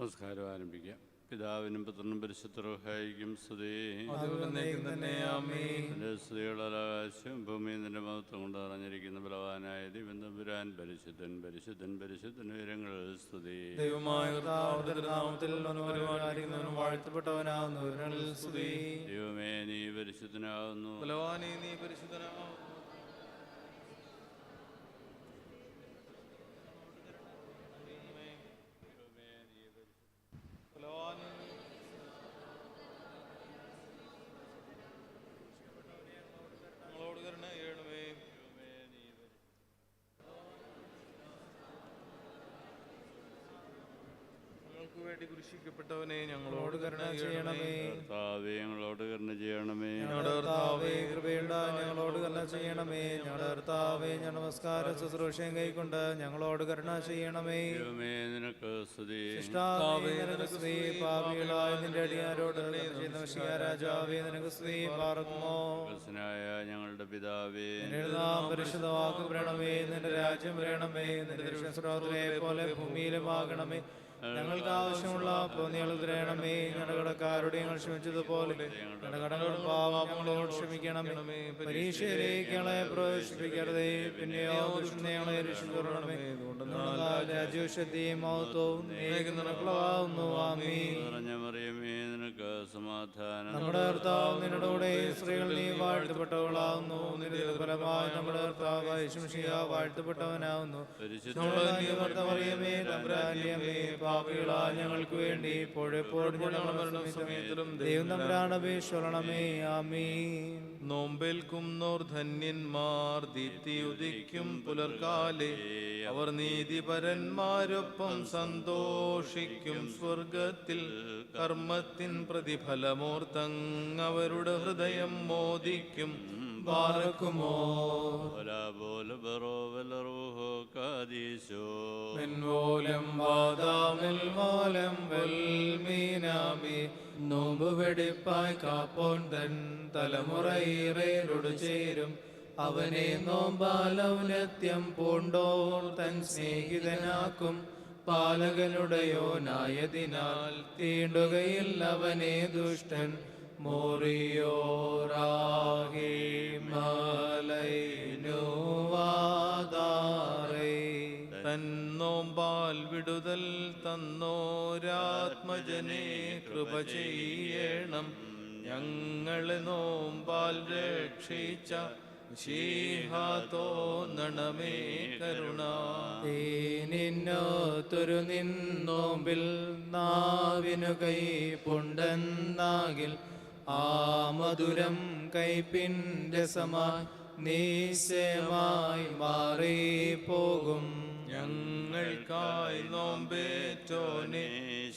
നമസ്കാരം ആരംഭിക്കാം. പിതാവിനും പുത്രനും പരിശുദ്ധർഹായിക്കും സ്തുതി. ആകാശം ഭൂമിയും നിന്റെ മഹത്വം കൊണ്ട് അറിഞ്ഞിരിക്കുന്ന ബലവാനായ ദൈവം തമ്പുരാൻ പരിശുദ്ധൻ പരിശുദ്ധൻ പരിശുദ്ധൻ ഉയരങ്ങൾ സ്തുതി. ദൈവമേ നീ പരിശുദ്ധനാകുന്നു. ബലവാനെ നീ പരിശുദ്ധനാകുന്നു ബലവാനെ നീ ഞങ്ങളോട് കരുണ ചെയ്യണമേ ഞങ്ങൾക്ക് വേണ്ടി കുരിശിക്കപ്പെട്ടവനെ ഞങ്ങളോട് കരുണ ചെയ്യണമേ. കർത്താവേ ഞങ്ങളോട് കരുണ ചെയ്യണമേ. ഞങ്ങളുടെ കർത്താവേ ഞങ്ങളോട് കരുണ ചെയ്യണമേ. ഞങ്ങളുടെ കർത്താവേ ഞാൻ നമസ്കാര ശുശ്രൂഷയും കൈക്കൊണ്ട് ഞങ്ങളോട് കരുണ ചെയ്യണമേ. നിനക്ക് നിനക്ക് സ്ത്രീ പാപികളായ നിന്റെ അടിയാരോട് ചെയ്യുന്ന രാജാവേ നിനക്ക് സ്ത്രീ പാർക്കുമോ ക്രിസ്തനായ ഞങ്ങളുടെ പിതാവേ എഴുതാം പരിശുദ്ധ വാക്ക് വരണമേ നിന്റെ രാജ്യം വരണമേ നിന്റെ പോലെ ഭൂമിയിലുമാകണമേ ഞങ്ങൾക്ക് ആവശ്യമുള്ള പോന്നികൾ തരണമേ. ഞങ്ങളുടെ കടക്കാരുടെ ഞങ്ങൾ ക്ഷമിച്ചതുപോലെ. ഞങ്ങളുടെ കടകളും പാവങ്ങളോട് ക്ഷമിക്കണമേ. പരീക്ഷയിലേക്ക് ഞങ്ങളെ പ്രവേശിപ്പിക്കരുതേ. പിന്നെയോ ദുഷ്ടങ്ങളെ രക്ഷിക്കണമേ മഹത്വവും നിനക്കുള്ളതാവുന്നു ആമീ മറിയമേ നിനക്ക് സമാധാനം നമ്മുടെ കർത്താവ് നിന്നോട് കൂടെ സ്ത്രീകൾ നീ വാഴ്ത്തപ്പെട്ടവളാവുന്നു നിന്റെ ഫലമായി നമ്മുടെ കർത്താവ് വാഴ്ത്തപ്പെട്ടവനാവുന്നു മറിയമേ തമ്പ്രാന്യമേ പാപികളാ ഞങ്ങൾക്ക് വേണ്ടി ഇപ്പോഴെപ്പോഴും ദൈവം അപേക്ഷണമേ ആമീൻ. നോമ്പേൽക്കുന്നോർ ധന്യന്മാർ ദീപ്തി ഉദിക്കും പുലർകാലെ. അവർ നീതിപരന്മാരൊപ്പം സന്തോഷിക്കും സ്വർഗത്തിൽ. കർമ്മത്തിൻ പ്രതിഫലമോർത്തങ് അവരുടെ ഹൃദയം മോദിക്കും. ബാറക്കുമോ ولا بول برو روحو قاديسو മെൻവോലം വാദാമിൽ മോലം വെൽമീനാമി നോമ്പ് വെടിപ്പായി കാപ്പോൻ തൻ തലമുറയിറേലൊടു ചേരും അവനെ നോമ്പാലൗനത്യം പൂണ്ടോർ തൻ സ്നേഹിതനാക്കും പാലകനുടയോനായതിനാൽ തീണ്ടുകയില്ല അവനെ ദുഷ്ടൻ മോറിയോറാഹി മലൈനുവാദാറേ തന്നോമ്പാൽ വിടുതൽ തന്നോരാത്മജനെ കൃപ ചെയ്യണം. ഞങ്ങളെ നോമ്പാൽ രക്ഷിച്ച ശീഹാത്തോന്നണമേ കരുണ. നിന്നോത്തൊരു നിന്നോമ്പിൽ നാവിനു കൈ പുണ്ടെന്നാകിൽ ആ മധുരം കൈപ്പിന്റെ സമായി നിശ്ചയമായി മാറിപ്പോകും. ഞങ്ങൾക്കായി നോമ്പേറ്റോനെ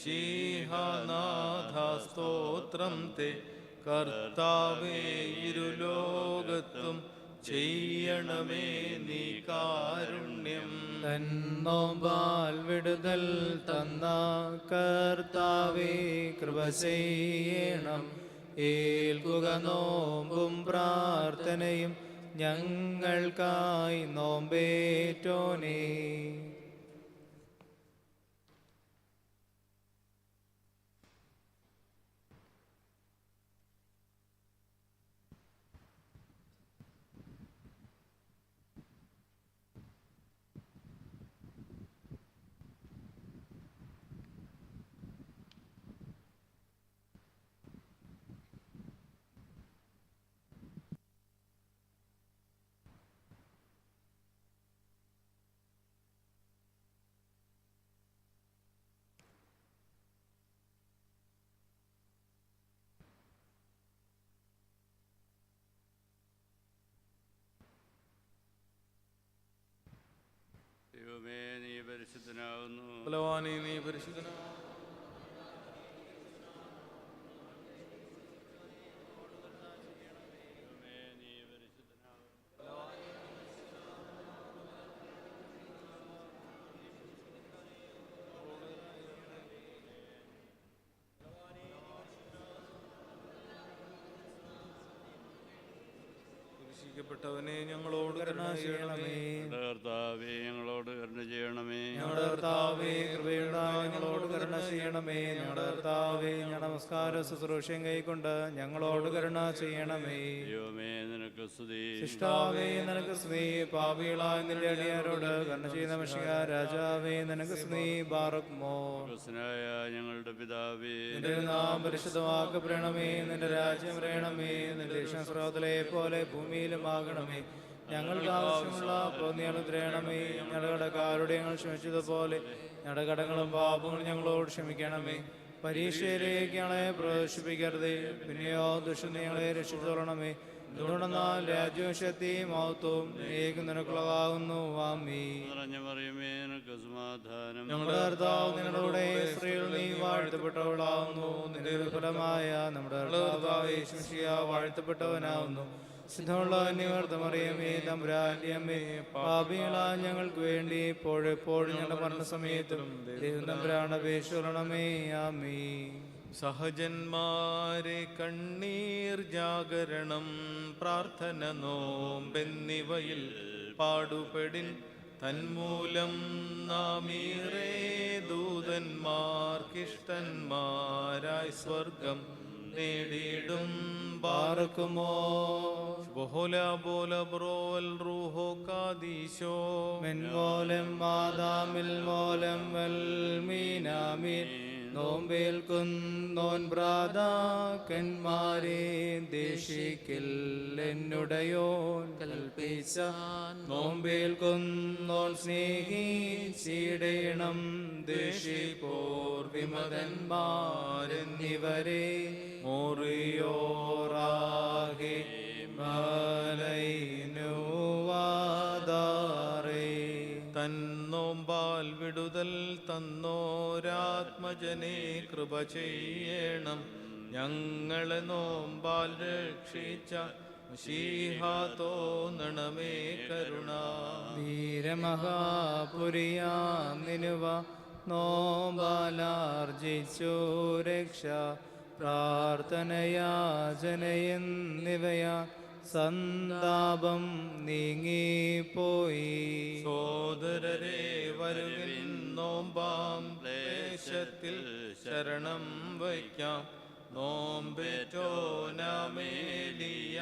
ശീഹനാഥ സ്തോത്രം തേ. കർത്താവേ ഇരുലോകത്തും ചെയ്യണമേ നീ കാരുണ്യം. തന്നോമ്പാൽ വിടുതൽ തന്ന കർത്താവേ കൃപ ചെയ്യണം. ഏൽക്കുക നോമ്പും പ്രാർത്ഥനയും ഞങ്ങൾക്കായി നോമ്പേറ്റോനേ. ദൈവമേ നീ പരിശുദ്ധനാകുന്നു. ബലവാനെ നീ പരിശുദ്ധനാകുന്നു ഞങ്ങളോട് കരുണ ചെയ്യണമേ. കർത്താവേ ഞങ്ങൾ ചെയ്യണമേ. ഞങ്ങളുടെ കർത്താവേ കൃപയുണ്ടായ ഞങ്ങളോട് കരുണ ചെയ്യണമേ. ഞങ്ങളുടെ കർത്താവേ ഞങ്ങളുടെ നമസ്കാര ശുശ്രൂഷയും കൈക്കൊണ്ട് ഞങ്ങളോട് കരുണ ചെയ്യണമേ. ദൈവമേ നിനക്ക് സ്തുതി. ശിഷ്ടാവേ നിനക്ക് സ്ത്രീ പാപികളായ നിന്റെ അടിയാരോട് കരുണ ചെയ്യുന്ന മഷിക രാജാവേ നിനക്ക് സ്ത്രീ ബാറക്മോ ഞങ്ങളുടെ പിതാവേ. നിന്റെ നാം പരിശുദ്ധമാക്കപ്പെടണമേ. നിന്റെ രാജ്യം വരണമേ നിന്റെ ഇഷ്ടസ്രോതലെ പോലെ ഭൂമിയിലും ആകണമേ. ഞങ്ങൾക്ക് ആവശ്യമുള്ള പ്രോന്നിയാളുദ്രയണമേ ഞങ്ങളുടെ കടക്കാരുടെ ഞങ്ങൾ ക്ഷമിച്ചതുപോലെ ഞങ്ങളുടെ കടങ്ങളും പാപങ്ങളും ഞങ്ങളോട് ക്ഷമിക്കണമേ. പരീക്ഷയിലേക്ക് ഞങ്ങളെ പ്രവേശിപ്പിക്കരുതേ. പിന്നെയോ ദുഷ്ടം ഞങ്ങളെ രക്ഷിച്ചോളണമേ. എന്തുകൊണ്ടെന്നാൽ രാജ്യവും ശക്തിയും മഹത്വവും നീക്ക് നിനക്കുള്ളതാകുന്നു. വാമീ പറഞ്ഞു മറിയമേ നിനക്ക് സമാധാനം. നമ്മുടെ കർത്താവ് നിങ്ങളുടെ സ്ത്രീകൾ നീ വാഴ്ത്തപ്പെട്ടവളാവുന്നു നിന്റെ ഫലമായ നമ്മുടെ വാഴ്ത്തപ്പെട്ടവനാവുന്നു ഞങ്ങൾക്ക് വേണ്ടി ഇപ്പോഴെപ്പോഴും ഞങ്ങളുടെ മരണസമയത്തും സഹജന്മാരെ കണ്ണീർ ജാഗരണം പ്രാർത്ഥന നോമ്പെന്നിവയിൽ പാടുപെടിൻ തന്മൂലം നാമീറേ ദൂതന്മാർക്കിഷ്ടന്മാരായി സ്വർഗം നേടിയിടും പാർക്കുമോ? Bola Bola ബ്രോൽ റൂഹോ കാദീശോ? മെൻമോലം മാതാമിൽ മോലം വൽമീനാമീൻ നോമ്പേൽക്കുന്നോൻ ഭ്രാതാക്കന്മാരെ ദേശിക്കിൽ എന്നുടയോൻ കൽപ്പിച്ച. നോമ്പേൽക്കുന്നോൻ സ്നേഹിച്ചിടയണം ദേശിപ്പോർ വിമതന്മാരെന്നിവരെ. മോറിയോറാകെ വിടുതൽ തന്നോരാത്മജനെ കൃപ ചെയ്യണം. ഞങ്ങളെ നോമ്പാൽ രക്ഷിച്ച ശീഹാ തോന്നണമേ കരുണ. വീരമഹാപുരിയാ നോമ്പാലാർജിച്ചു രക്ഷ. പ്രാർത്ഥനയാചനയെന്നിവയാ സന്താപം നീങ്ങിപ്പോയി. സോദരരെ വരുവിൻ നോമ്പാം ക്ലേശത്തിൽ ശരണം വയ്ക്കാം. നോമ്പേറ്റോനാമേലിയ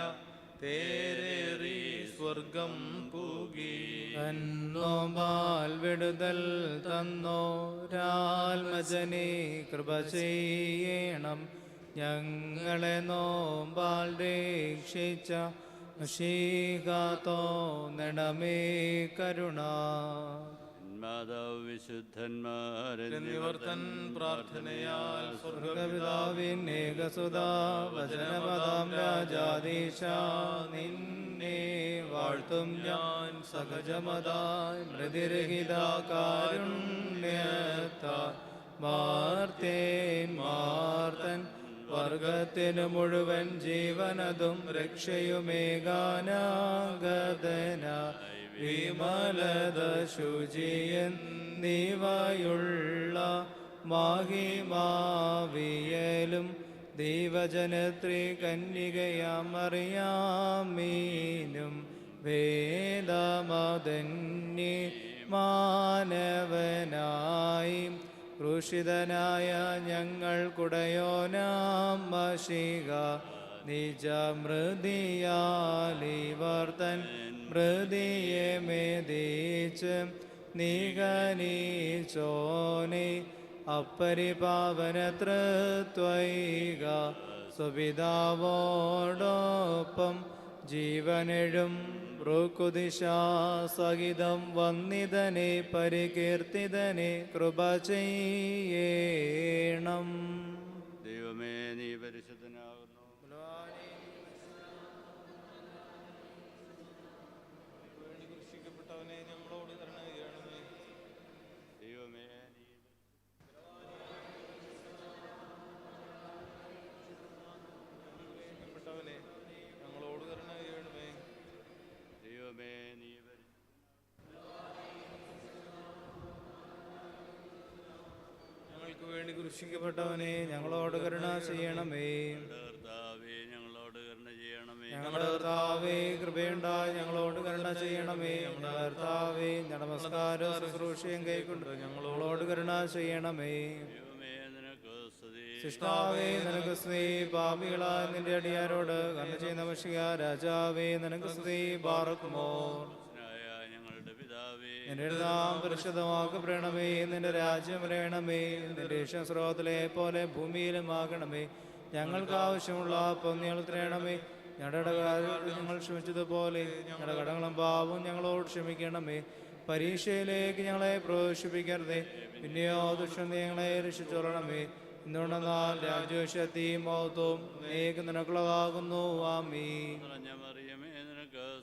തേരേറി സ്വർഗം പൂകി. തന്നോമാൽ വിടുതൽ തന്നോരാൽമജനെ കൃപ ചെയ്യണം. ഞങ്ങളെ നോമ്പാൽ രക്ഷിച്ച ശീകാത്തോ നെടമേ കരുണ. മാതാവ് വിശുദ്ധന്മാരെ നിവർത്തൻ തൻ പ്രാർത്ഥനയാൽ സ്വർഗപിതാവിന്നേകസുത വചനപദാം രാജാദീശ നിന്നെ വാഴ്ത്തും ഞാൻ സഹജമതായി മൃതിരഹിത മാർത്തേൻ മാർത്തൻ വർഗത്തിനു മുഴുവൻ ജീവനതും രക്ഷയുമേകാനാഗതന. വിമലത ശുചിയൻ നീവായുള്ള മാഹിമാവിയലും ദൈവജനത്രി കന്യകയാമറിയാമീനും വേദമതന്യ മാനവനായി ക്രൂശിതനായ ഞങ്ങൾക്കുടയോനാം മഷിക നിജമൃതിയാലിവർത്തൻ മൃതിയെ മേദീച്ച് നിഗനീച്ചോനെ അപ്പരിപാവന തൃത്വൈക സുപിതാവോടൊപ്പം ജീവനെഴും ൃക്കുദിശാ സഹിതം വന്നിതനെ പരികീർത്തിതനെ കൃപ ചെയ്യേണം. ദൈവമേ നീ പരിശുദ്ധനാകുന്നു രക്ഷിക്കപ്പെട്ടവനെ ഞങ്ങളോട് കരുണ ചെയ്യണമേ ദൈവമേ നീ രക്ഷിക്കപ്പെട്ടവനെ ഞങ്ങളോട് കരുണ ചെയ്യണമേ ദൈവമേ നീ പരിശുദ്ധ ക്രൂശിക്കപ്പെട്ടവനെ ഞങ്ങളോട് കരുണ ചെയ്യണമേ. ഞങ്ങളോട് കരുണ ചെയ്യണമേ. ഞങ്ങളുടെ കർത്താവേ കൃപയുണ്ടായി ഞങ്ങളോട് കരുണ ചെയ്യണമേ. ഞങ്ങളുടെ കർത്താവേ നമസ്കാരം ശുശ്രൂഷയും കൈക്കൊണ്ട് ഞങ്ങളോട് കരുണ ചെയ്യണമേ. ശിഷ്ടാവേ നിനക്ക് സ്ത്രീ പാപികളായ നിന്റെ അടിയാരോട് കരുണ ചെയ്യുന്ന മഷിക രാജാവേ നിനക്ക് സ്ത്രീ ബാറക്കുമോ നിന്റെ നാം പരിശുദ്ധമാക്കപ്പെടണമേ നിന്റെ രാജ്യം വരയണമേ നിന്റെ ഇഷ്ടസ്രോതത്തിലെ പോലെ ഭൂമിയിലും ആകണമേ. ഞങ്ങൾക്ക് ആവശ്യമുള്ള പൊന്നികൾ തരണമേ. ഞങ്ങളുടെ ഞങ്ങൾ ക്ഷമിച്ചതുപോലെ ഞങ്ങളുടെ കടങ്ങളും പാവും ഞങ്ങളോട് ക്ഷമിക്കണമേ. പരീക്ഷയിലേക്ക് ഞങ്ങളെ പ്രവേശിപ്പിക്കരുതേ. പിന്നെയോ ദുഷ്ടം ഞങ്ങളെ രക്ഷിച്ചൊള്ളണമേ എന്തുകൊണ്ടെന്നാൽ രാജ്യശക്തിയും മഹത്വവും നീക്ക് നിനക്കുള്ളതാകുന്നു. ആമീ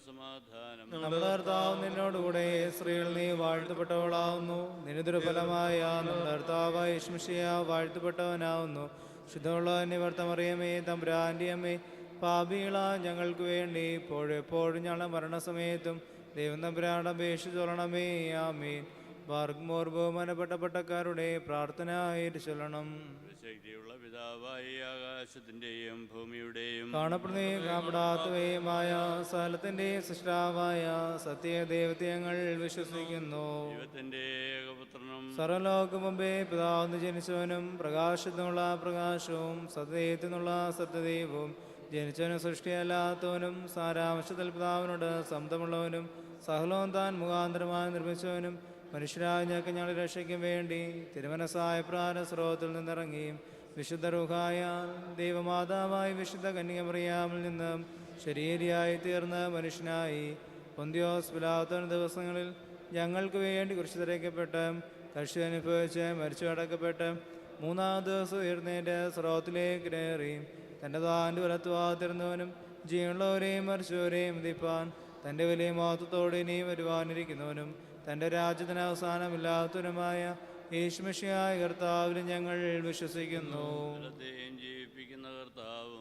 സമാധാനം. നമ്മുടെ കർത്താവ് നിന്നോടുകൂടെ സ്ത്രീകൾ നീ വാഴ്ത്തപ്പെട്ടവളാവുന്നു. നിരുദുരഫലമായ നമ്മുടെ കർത്താവ് യേശുമിശിയ വാഴ്ത്തപ്പെട്ടവനാവുന്നു. ശുദ്ധമുള്ള നിവർത്തമറിയമേ തമ്പുരാന്റെ അമ്മേ ഞങ്ങൾക്ക് വേണ്ടി ഇപ്പോഴെപ്പോഴും ഞങ്ങളുടെ മരണസമയത്തും ദൈവം തമ്പുരാണ്ട് അപേക്ഷിച്ചൊള്ളണമേ ആമീൻ. പട്ടക്കാരുടെ പ്രാർത്ഥന ആയിരിച്ചൊല്ലണം ചൊല്ലണം. ശക്തിയുള്ള പിതാവായി ആകാശത്തിന്റെയും ഭൂമിയുടെയും കാണപ്പെടുന്നതും കാണപ്പെടാത്തവയുമായ സ്ഥലത്തിന്റെയും സൃഷ്ടാവായ സത്യ ഞങ്ങൾ വിശ്വസിക്കുന്നു. ദൈവത്തിന്റെ ഏകപുത്രനും സർവലോക മുമ്പേ പിതാവിന് ജനിച്ചവനും പ്രകാശത്തിനുള്ള പ്രകാശവും സത്യത്തിനുള്ള സത്യദൈവവും ജനിച്ചവനും സൃഷ്ടിയല്ലാത്തവനും സാരാംശത്തിൽ പിതാവിനോട് സ്വന്തമുള്ളവനും സഹലോന്താൻ താൻ മുഖാന്തരമായി നിർമ്മിച്ചവനും മനുഷ്യരായ ഞങ്ങളെ രക്ഷയ്ക്കും വേണ്ടി തിരുമനസായ പ്രാര സ്രോതത്തിൽ നിന്നിറങ്ങിയും വിശുദ്ധ റുഹായ ദൈവമാതാവായി വിശുദ്ധ കന്യകമറിയാമിൽ നിന്നും ശരീരിയായി തീർന്ന മനുഷ്യനായി പൊന്തിയോസ് പിലാത്തോൻ ദിവസങ്ങളിൽ ഞങ്ങൾക്ക് വേണ്ടി കുറിച്ച് തിരക്കപ്പെട്ട് കക്ഷി അനുഭവിച്ച് മരിച്ചു അടക്കപ്പെട്ട് മൂന്നാം ദിവസം ഉയർന്നേന്റെ സ്രോതത്തിലേക്ക് കയറി തന്റെ താന്റെ വലത്തുവാതിരുന്നവനും ജീവനുള്ളവരെയും മരിച്ചവരെയും ദിപ്പാൻ തന്റെ വലിയ മഹത്വത്തോടെ ഇനിയും വരുവാനിരിക്കുന്നവനും തന്റെ രാജ്യത്തിന് അവസാനമില്ലാത്തവരുമായ യേശുമിഷിയായ കർത്താവിൽ ഞങ്ങൾ വിശ്വസിക്കുന്നു.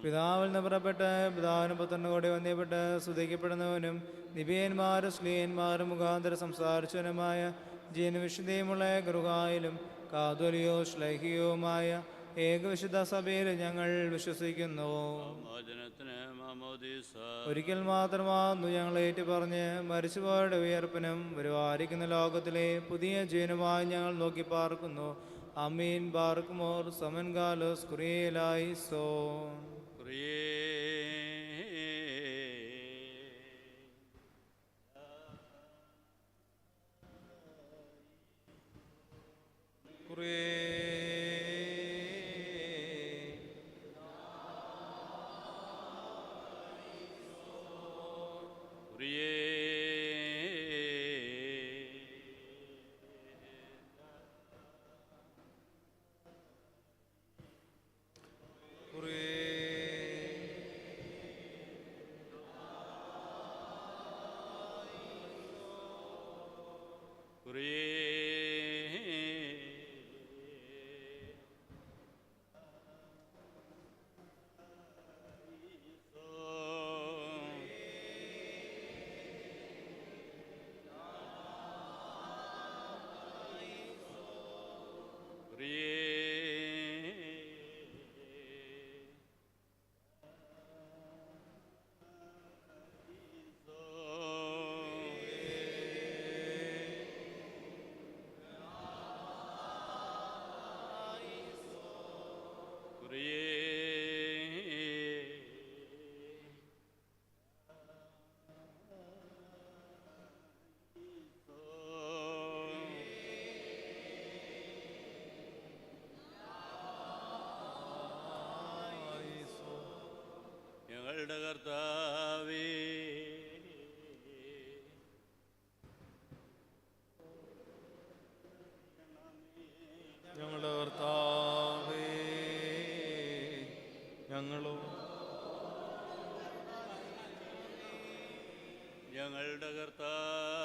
പിതാവിൽ നിന്ന് പുറപ്പെട്ട് പിതാവിന് പുത്രന് കൂടി വന്യപ്പെട്ട് സ്തുതിക്കപ്പെടുന്നവനും നിബിയന്മാരും സ്ലീയന്മാരും മുഖാന്തരം സംസാരിച്ചവനുമായ ജീനവിശുദ്ധിയുമുള്ള ഗൃഹായിലും കാതുലിയോ ശ്ലൈഹികവുമായ ഏകവിശുദ്ധ സഭയിൽ ഞങ്ങൾ വിശ്വസിക്കുന്നു. ഒരിക്കൽ മാത്രമാകുന്നു ഞങ്ങൾ ഏറ്റുപറഞ്ഞ് മരിച്ചുപോയുടെ ഉയർപ്പിനും വരുവാരിക്കുന്ന ലോകത്തിലെ പുതിയ ജീവനുമായി ഞങ്ങൾ നോക്കി പാർക്കുന്നു. അമീൻ ബാർക്കുമോർ. സമൻകാലോസ് കുറിയേലായി സോ കുറിയേ ഞങ്ങളുടെ കർത്താവേ. ഞങ്ങളുടെ കർത്താവേ ഞങ്ങളോ ഞങ്ങളുടെ കർത്താവേ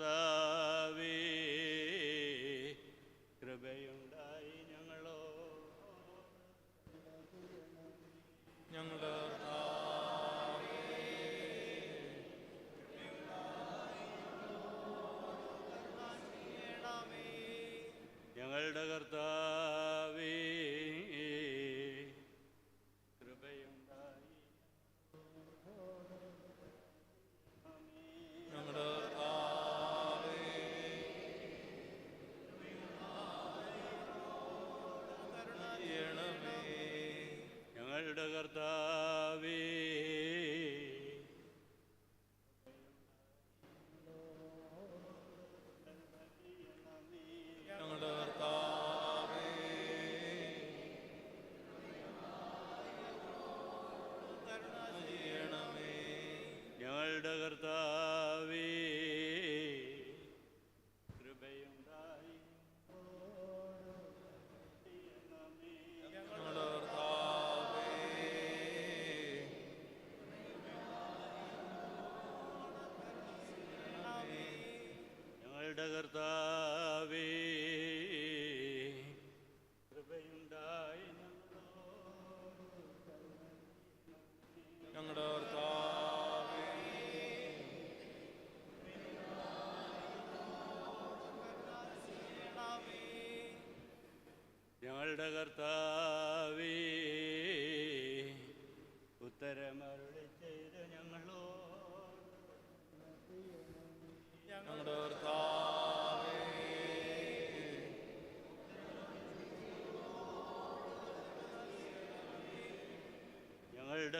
ഞങ്ങളുടെ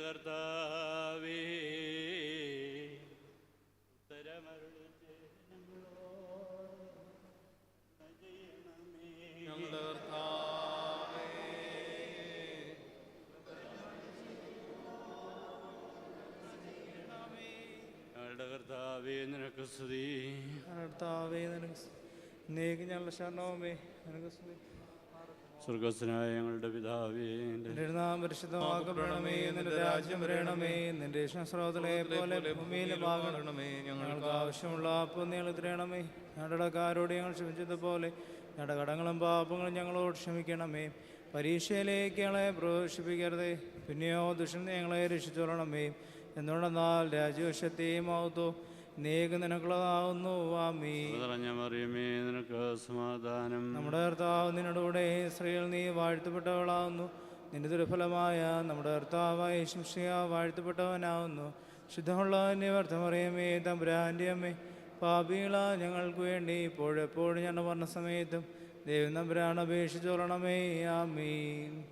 കർത്താവേ ഉത്തരമരുളി ചെയ്യണമേ. ഞങ്ങളുടെ കർത്താവേ ഞങ്ങളുടെ കർത്താവേ നിനക്ക് സ്തുതി കർത്താവേ നിനക്ക് നീക്ക് ഞങ്ങളുടെ ശരണവുമേ നിനക്ക് സ്തുതി സ്വർഗസ്നായ ഞങ്ങളുടെ പിതാവേ നിന്റെ നാം നിന്റെ രാജ്യം വരണമേ നിന്റെ ഇഷ്ടസ്രോതലെ പോലെ ഭൂമിയിലും ഞങ്ങൾക്ക് ആവശ്യമുള്ള അപ്പം തരണമേ ഞങ്ങളുടെക്കാരോട് ഞങ്ങൾ ക്ഷമിച്ചതുപോലെ ഞങ്ങളുടെ കടങ്ങളും പാപങ്ങളും ഞങ്ങളോട് ക്ഷമിക്കണമേ. പരീക്ഷയിലേക്ക് ഞങ്ങളെ പ്രവേശിപ്പിക്കരുതേ പിന്നെയോ ദുഷ്യന്തെ ഞങ്ങളെ രക്ഷിച്ചോളണമേ. എന്തുകൊണ്ടെന്നാൽ രാജ്യവശത്തെയും ആവത്തോ നീക്ക് നിനക്കുള്ളതാവുന്നു വാമീ നിറഞ്ഞ മറിയമേ നിനക്ക് സമാധാനം. നമ്മുടെ കർത്താവ് നിന്നോടുകൂടെ സ്ത്രീകൾ നീ വാഴ്ത്തപ്പെട്ടവളാവുന്നു. നിന്റെ ദുർഫലമായ നമ്മുടെ കർത്താവായ ശിംഷയ വാഴ്ത്തപ്പെട്ടവനാവുന്നു. ശുദ്ധമുള്ള നിവർത്തമറിയമേ തമ്പുരാന്റെ അമ്മേ. പാപികള ഞങ്ങൾക്ക് വേണ്ടി ഇപ്പോഴെപ്പോഴും ഞങ്ങളുടെ പറഞ്ഞ സമയത്തും ദൈവം തമ്പുരാൻ അപേക്ഷിച്ചോളണമേ ആമീൻ.